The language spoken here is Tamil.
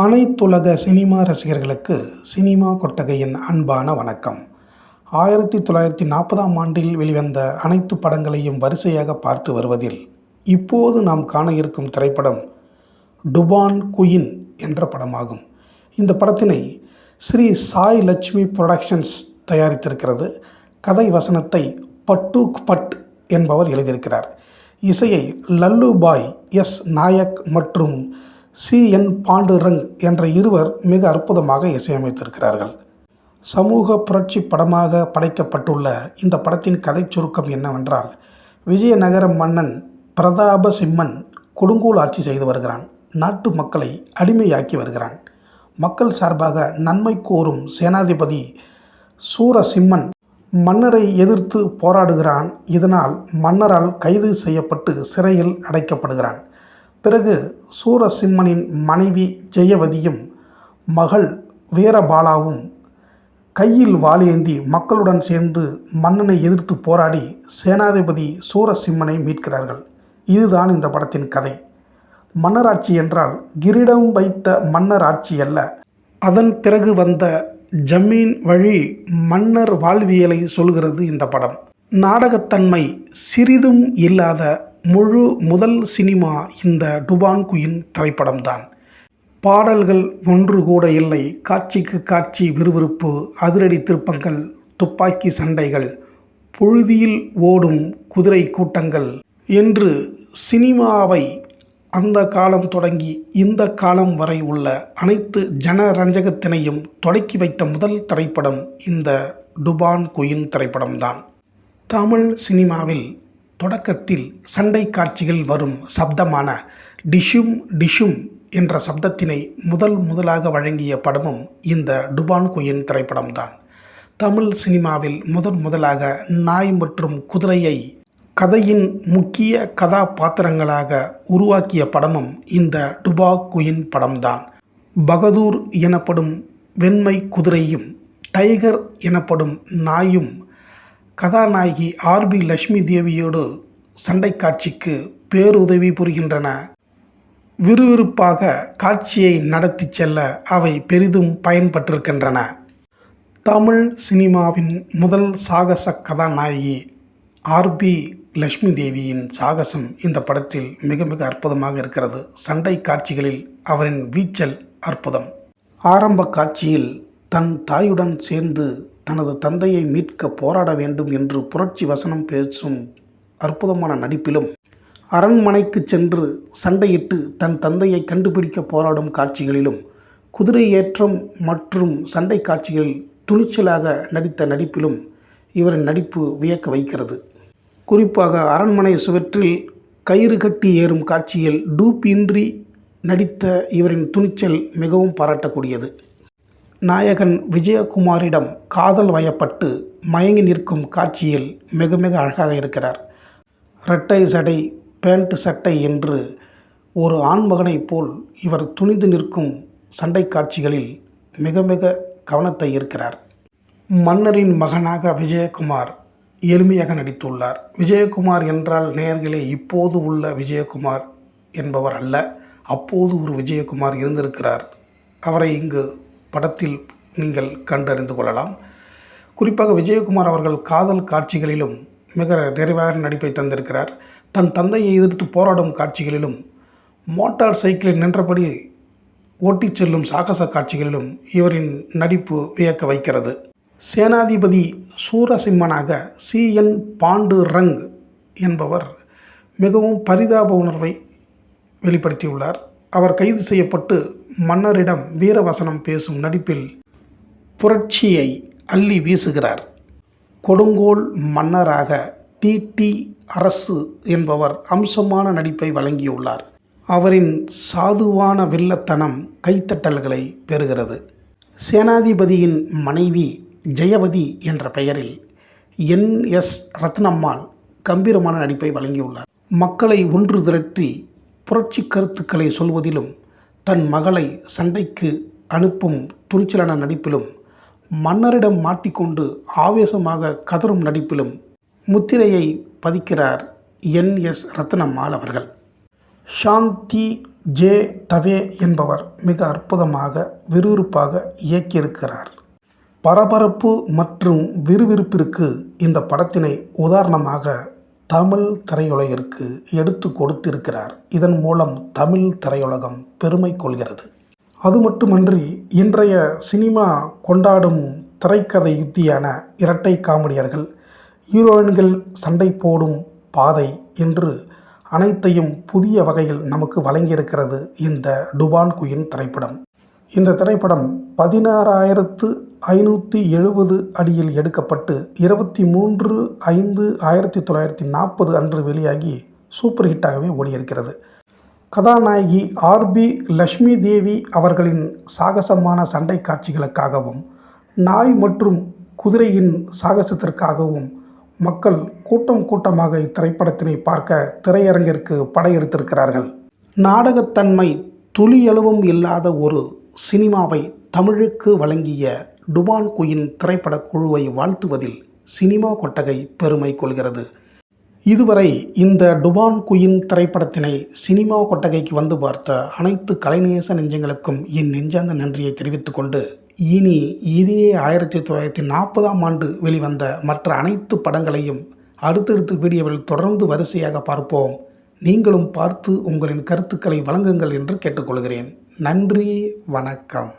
அனைத்துலக சினிமா ரசிகர்களுக்கு சினிமா கொட்டகையின் அன்பான வணக்கம். ஆயிரத்தி தொள்ளாயிரத்தி நாற்பதாம் ஆண்டில் வெளிவந்த அனைத்து படங்களையும் வரிசையாக பார்த்து வருவதில் இப்போது நாம் காண இருக்கும் திரைப்படம் டுபான் குயின் என்ற படமாகும். இந்த படத்தினை ஸ்ரீ சாய் லட்சுமி புரொடக்ஷன்ஸ் தயாரித்திருக்கிறது. கதை வசனத்தை பட்டூக் பட் என்பவர் எழுதியிருக்கிறார். இசையை லல்லு பாய் எஸ் நாயக் மற்றும் சி என் பாண்டுரங் என்ற இருவர் மிக அற்புதமாக இசையமைத்திருக்கிறார்கள். சமூக புரட்சி படமாக படைக்கப்பட்டுள்ள இந்த படத்தின் கதை சுருக்கம் என்னவென்றால் விஜயநகர மன்னன் பிரதாப சிம்மன் கொடுங்கோல் ஆட்சி செய்து வருகிறான். நாட்டு மக்களை அடிமையாக்கி வருகிறான். மக்கள் சார்பாக நன்மை கோரும் சேனாதிபதி சூரசிம்மன் மன்னரை எதிர்த்து போராடுகிறான். இதனால் மன்னரால் கைது செய்யப்பட்டு சிறையில் அடைக்கப்படுகிறான். பிறகு சூரசிம்மனின் மனைவி ஜெயவதியும் மகள் வீரபாலாவும் கையில் வாளேந்தி மக்களுடன் சேர்ந்து மன்னனை எதிர்த்து போராடி சேனாதிபதி சூரசிம்மனை மீட்கிறார்கள். இதுதான் இந்த படத்தின் கதை. மன்னராட்சி என்றால் கிரீடம் வைத்த மன்னர் ஆட்சி அல்ல. அதன் பிறகு வந்த ஜமீன் வழி மன்னர் வாழ்வியலை சொல்கிறது இந்த படம். நாடகத்தன்மை சிறிதும் இல்லாத முழு முதல் சினிமா இந்த டுபான் குயின் திரைப்படம்தான். பாடல்கள் ஒன்று கூட இல்லை. காட்சிக்கு காட்சி விறுவிறுப்பு அதிரடி திருப்பங்கள் துப்பாக்கி சண்டைகள் புழுதியில் ஓடும் குதிரை கூட்டங்கள் என்று சினிமாவை அந்த காலம் தொடங்கி இந்த காலம் வரை உள்ள அனைத்து ஜனரஞ்சகத்தினையும் தொடக்கி வைத்த முதல் திரைப்படம் இந்த டுபான் குயின் திரைப்படம்தான். தமிழ் சினிமாவில் தொடக்கத்தில் சண்டை காட்சிகள் வரும் சப்தமான டிஷும் டிஷும் என்ற சப்தத்தினை முதல் முதலாக வழங்கிய படமும் இந்த டுபான் குயின் திரைப்படம்தான். தமிழ் சினிமாவில் முதன் முதலாக நாய் மற்றும் குதிரையை கதையின் முக்கிய கதாபாத்திரங்களாக உருவாக்கிய படமும் இந்த டுபா குயின் படம்தான். பகதூர் எனப்படும் வெண்மை குதிரையும் டைகர் எனப்படும் நாயும் கதாநாயகி ஆர்பி லட்சுமி தேவியோடு சண்டை காட்சிக்கு பேருதவி புரிகின்றன. விறுவிறுப்பாக காட்சியை நடத்தி செல்ல அவை பெரிதும் பயன்பட்டிருக்கின்றன. தமிழ் சினிமாவின் முதல் சாகச கதாநாயகி ஆர்பி லக்ஷ்மி தேவியின் சாகசம் இந்த படத்தில் மிக மிக அற்புதமாக இருக்கிறது. சண்டை காட்சிகளில் அவரின் வீச்சல் அற்புதம். ஆரம்ப காட்சியில் தன் தாயுடன் சேர்ந்து தனது தந்தையை மீட்க போராட வேண்டும் என்று புரட்சி வசனம் பேசும் அற்புதமான நடிப்பிலும் அரண்மனைக்கு சென்று சண்டையிட்டு தன் தந்தையை கண்டுபிடிக்க போராடும் காட்சிகளிலும் குதிரை ஏற்றம் மற்றும் சண்டை காட்சிகளில் துணிச்சலாக நடித்த நடிப்பிலும் இவரின் நடிப்பு வியக்க வைக்கிறது. குறிப்பாக அரண்மனை சுவற்றில் கயிறு கட்டி ஏறும் காட்சியில் டூப் இன்றி நடித்த இவரின் துணிச்சல் மிகவும் பாராட்டக்கூடியது. நாயகன் விஜயகுமாரிடம் காதல் வயப்பட்டு மயங்கி நிற்கும் காட்சியில் மிக மிக அழகாக இருக்கிறார். ரெட்டை சடை பேண்ட் சட்டை என்று ஒரு ஆண்மகனைப் போல் இவர் துணிந்து நிற்கும் சண்டை காட்சிகளில் மிக மிக கவனத்தை ஈர்க்கிறார். மன்னரின் மகனாக விஜயகுமார் எளிமையாக நடித்துள்ளார். விஜயகுமார் என்றால் நேர்களே இப்போது உள்ள விஜயகுமார் என்பவர் அல்ல அப்போது ஒரு விஜயகுமார் இருந்திருக்கிறார். அவரை இங்கு படத்தில் நீங்கள் கண்டறிந்து கொள்ளலாம். குறிப்பாக விஜயகுமார் அவர்கள் காதல் காட்சிகளிலும் மிக நிறைவான நடிப்பை தந்திருக்கிறார். தன் தந்தையை எதிர்த்து போராடும் காட்சிகளிலும் மோட்டார் சைக்கிளில் நின்றபடி ஓட்டிச் செல்லும் சாகச காட்சிகளிலும் இவரின் நடிப்பு வியக்க வைக்கிறது. சேனாதிபதி சூரசிம்மனாக சி. என். பாண்டு ரங் என்பவர் மிகவும் பரிதாப உணர்வை வெளிப்படுத்தியுள்ளார். அவர் கைது செய்யப்பட்டு மன்னரிடம் வீரவசனம் பேசும் நடிப்பில் புரட்சியை அள்ளி வீசுகிறார். கொடுங்கோல் மன்னராக டி. டி. அரசு என்பவர் அம்சமான நடிப்பை வழங்கியுள்ளார். அவரின் சாதுவான வில்லத்தனம் கைத்தட்டல்களை பெறுகிறது. சேனாதிபதியின் மனைவி ஜெயவதி என்ற பெயரில் என். எஸ். ரத்னம்மாள் கம்பீரமான நடிப்பை வழங்கியுள்ளார். மக்களை ஒன்று திரட்டி புரட்சி கருத்துக்களை சொல்வதிலும் தன் மகளை சண்டைக்கு அனுப்பும் துணிச்சலான நடிப்பிலும் மன்னரிடம் மாட்டிக்கொண்டு ஆவேசமாக கதறும் நடிப்பிலும் முத்திரையை பதிக்கிறார் என் எஸ் ரத்னம்மாள் அவர்கள். சாந்தி ஜே தவே என்பவர் மிக அற்புதமாக விறுவிறுப்பாக இயக்கியிருக்கிறார். பரபரப்பு மற்றும் விறுவிறுப்பிற்கு இந்த படத்தினை உதாரணமாக தமிழ் திரையுலகிற்கு எடுத்து கொடுத்திருக்கிறார். இதன் மூலம் தமிழ் திரையுலகம் பெருமை கொள்கிறது. அது மட்டுமன்றி இன்றைய சினிமா கொண்டாடும் திரைக்கதை யுத்தியான இரட்டை காமெடியர்கள் ஹீரோயின்கள் சண்டை போடும் பாதை என்று அனைத்தையும் புதிய வகையில் நமக்கு வழங்கியிருக்கிறது இந்த டுபான் குயின் திரைப்படம். இந்த திரைப்படம் பதினாறாயிரத்து ஐநூற்றி எழுபது அடியில் எடுக்கப்பட்டு இருபத்தி மூன்று ஐந்து ஆயிரத்தி தொள்ளாயிரத்தி நாற்பது அன்று வெளியாகி சூப்பர் ஹிட்டாகவே ஓடியிருக்கிறது கதாநாயகி ஆர்பி லக்ஷ்மி தேவி அவர்களின் சாகசமான சண்டை காட்சிகளுக்காகவும் நாய் மற்றும் குதிரையின் சாகசத்திற்காகவும் மக்கள் கூட்டம் கூட்டமாக இத்திரைப்படத்தினை பார்க்க திரையரங்கிற்கு படையெடுத்திருக்கிறார்கள். நாடகத்தன்மை துளியளவும் இல்லாத ஒரு சினிமாவை தமிழுக்கு வழங்கிய டுபான் குயின் திரைப்படக் குழுவை வாழ்த்துவதில் சினிமா கொட்டகை பெருமை கொள்கிறது. இதுவரை இந்த டுபான் குயின் திரைப்படத்தினை சினிமா கொட்டகைக்கு வந்து பார்த்த அனைத்து கலைநேச நெஞ்சங்களுக்கும் என் நெஞ்சார்ந்த நன்றியை தெரிவித்துக் கொண்டு இனி இதே ஆயிரத்தி தொள்ளாயிரத்தி நாற்பதாம் ஆண்டு வெளிவந்த மற்ற அனைத்து படங்களையும் அடுத்தடுத்து வீடியோவில் தொடர்ந்து வரிசையாக பார்ப்போம். நீங்களும் பார்த்து உங்களின் கருத்துக்களை வழங்குங்கள் என்று கேட்டுக்கொள்கிறேன். நன்றி வணக்கம்.